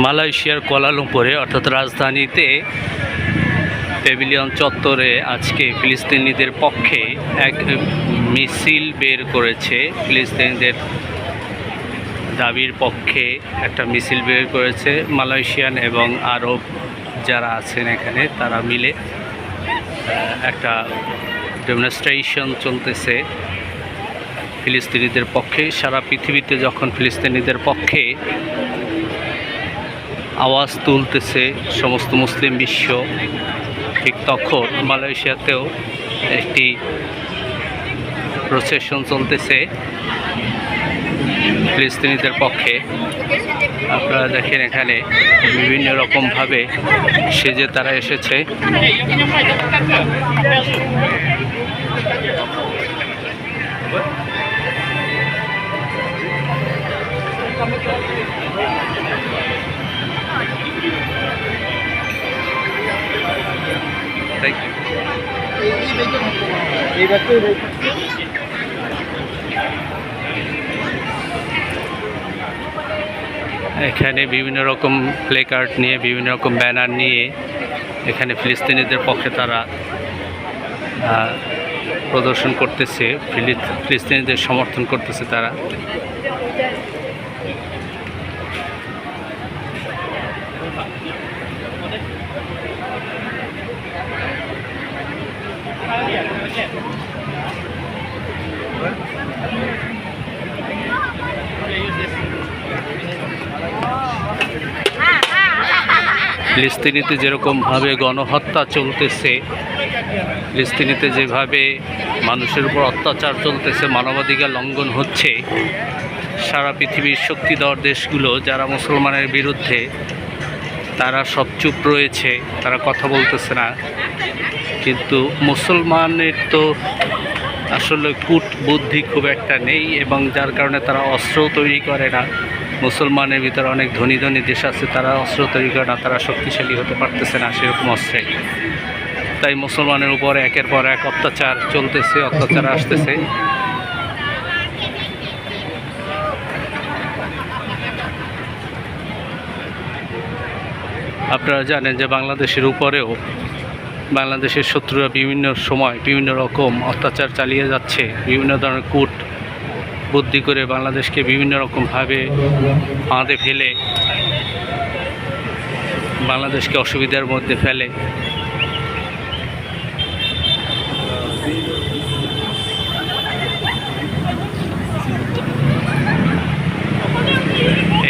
মালয়েশিয়ার কোয়ালালুম্পুরে, অর্থাৎ রাজধানীতে প্যাভিলিয়ন চত্বরে আজকে ফিলিস্তিনিদের পক্ষে এক মিছিল বের করেছে। ফিলিস্তিনিদের দাবির পক্ষে একটা মিছিল বের করেছে মালয়েশিয়ান এবং আরব যারা আছেন এখানে, তারা মিলে একটা ডেমনস্ট্রেশন চলতেছে ফিলিস্তিনিদের পক্ষে। সারা পৃথিবীতে যখন ফিলিস্তিনিদের পক্ষে আওয়াজ তুলতেছে সমস্ত মুসলিম বিশ্ব ঠিক তখন মালয়েশিয়াতেও একটি প্রসেশন চলতেছে ফিলিস্তিনিদের পক্ষে আপনারা দেখেন এখানে বিভিন্ন রকমভাবে সেজে তারা এসেছে Thank you. এখানে বিভিন্ন রকম প্লে কার্ড নিয়ে, বিভিন্ন রকম ব্যানার নিয়ে এখানে ফিলিস্তিনিদের পক্ষে তারা প্রদর্শন করতেছে, ফিলি- ফিলিস্তিনিদের সমর্থন করতেছে তারা। ফিলিস্তিনিতে যেরকমভাবে গণহত্যা চলতেছে, ফিলিস্তিনিতে যেভাবে মানুষের উপর অত্যাচার চলতেছে, মানবাধিকার লঙ্ঘন হচ্ছে, সারা পৃথিবীর শক্তিধর দেশগুলো যারা মুসলমানের বিরুদ্ধে তারা সব চুপ রয়েছে, তারা কথা বলতেছে না। কিন্তু মুসলমানের তো আসলে কূট বুদ্ধি খুব একটা নেই এবং যার কারণে তারা অস্ত্র তৈরি করে না। মুসলমানের ভিতরে অনেক ধনী ধনী দেশ আছে, তারা অস্ত্র তৈরি করে না, তারা শক্তিশালী হতে পারতেছে না সেরকম অস্ত্রে। তাই মুসলমানের উপর একের পর এক অত্যাচার চলতেছে, অত্যাচার আসতেছে। আপনারা জানেন যে বাংলাদেশের উপরেও বাংলাদেশের শত্রুরা বিভিন্ন সময় বিভিন্ন রকম অত্যাচার চালিয়ে যাচ্ছে, বিভিন্ন ধরনের কূট বুদ্ধি করে বাংলাদেশকে বিভিন্ন রকমভাবে ফাঁদে ফেলে, বাংলাদেশকে অসুবিধার মধ্যে ফেলে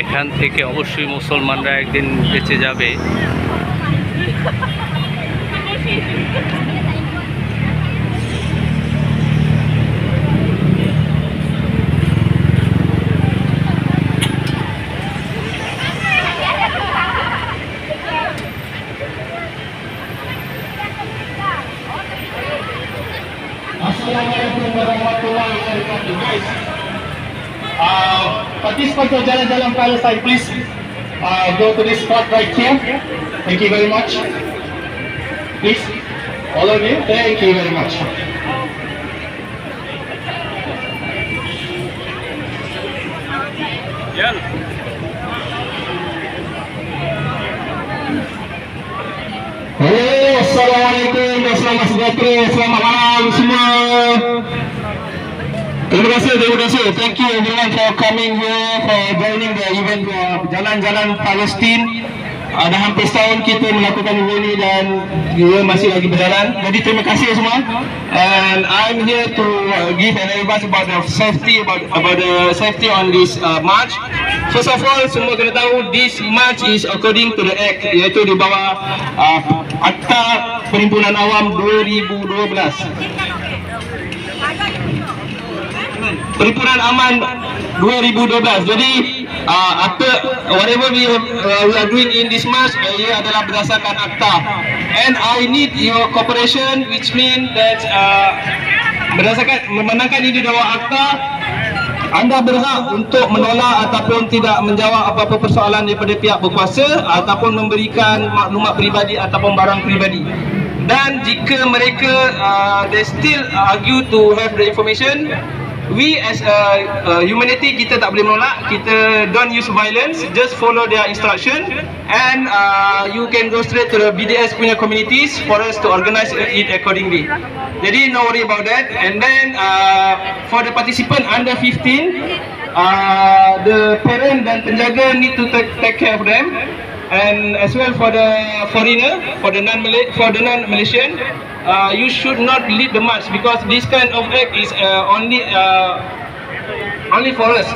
এখান থেকে অবশ্যই মুসলমানরা একদিন বেঁচে যাবে। Participants of Jalan-Jalan Palestine, please uh, go to this spot right here. Thank you very much. Please, all of you, thank you very much. Halo, Assalamualaikum, selamat sejahtera, selamat malam semua. Terima kasih, terima kasih. Thank you everyone for coming here, for joining the event Jalan-Jalan Palestin. Uh, dah hampir setahun kita melakukan ini dan dia masih lagi berjalan. Jadi terima kasih semua. And I'm here to uh, give an advice about the safety, about about the safety on this uh, march. First of all, semua kena tahu this march is according to the act, iaitu di bawah uh, Akta Perhimpunan Awam 2012. Perhimpunan Aman 2012. Jadi uh, akta whatever we have, uh, we are doing in this march uh, ia adalah berdasarkan akta. And I need your cooperation which mean that uh, berdasarkan memenangkan ini di bawah akta anda berhak untuk menolak ataupun tidak menjawab apa-apa persoalan daripada pihak berkuasa ataupun memberikan maklumat peribadi ataupun barang peribadi. Dan jika mereka uh, they still argue to have the information, we as a, a humanity kita tak boleh menolak. Kita don't use violence just follow their instruction. And uh, you can go straight to the BDS punya communities for us to organize it accordingly. Jadi no worry about that. And then uh, for the participant under 15 uh, the parent dan penjaga need to take, take care of them and as well for the foreigner for the non for the non Malaysian uh, you should not lead the march because this kind of act is uh, only uh, only for us.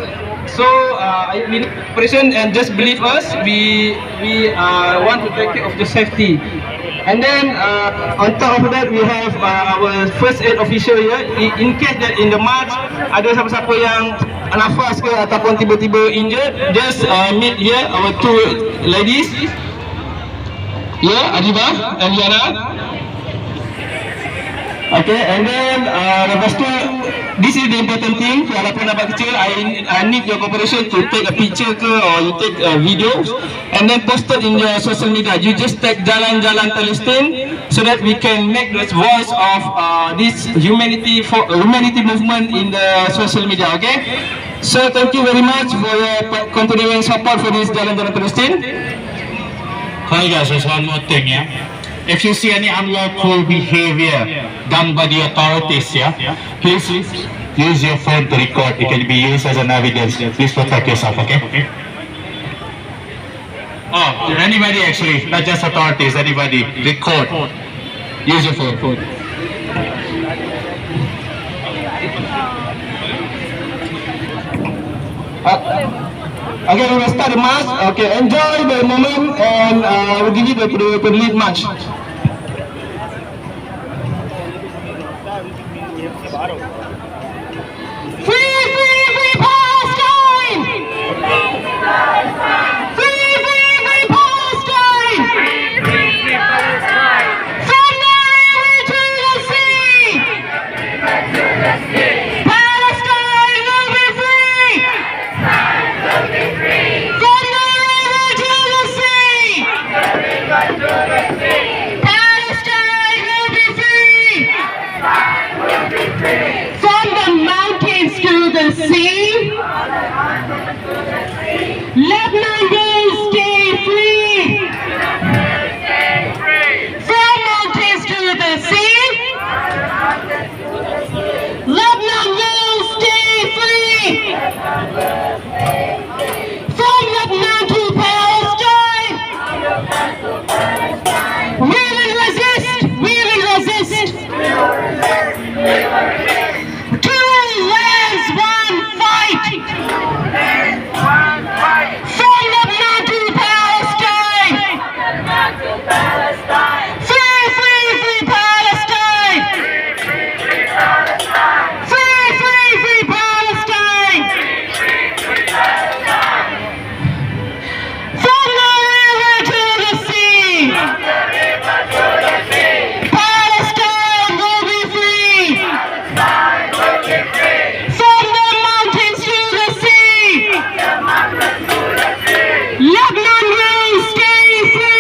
So uh, I mean person and just believe us we we uh, want to take care of the safety and then uh, on top of that we have uh, our first aid officer here in, in case that in the march ada siapa-siapa yang nafas ke ataupun tiba-tiba injured just uh, meet here our two ladies. Yeah Adiba and Yana Okay, and then uh, lepas tu, this is the important thing. Walaupun nampak kecil, I, I need your cooperation to take a picture ke or you take a video and then post it in your social media. You just tag Jalan-Jalan Palestine so that we can make the voice of uh, this humanity for humanity movement in the social media. Okay. So thank you very much for your continuing support for this Jalan-Jalan Palestine. Hi guys, there's one more thing, yeah. If you see any unlawful behavior done by the authorities, yeah, please use your phone to record. It can be used as an evidence. Please protect yourself, okay? Oh, anybody actually, not just authorities, anybody, record. Use your phone. Uh, okay, we will start the march. Okay, enjoy the moment and uh, we'll give you the, the, the lead march.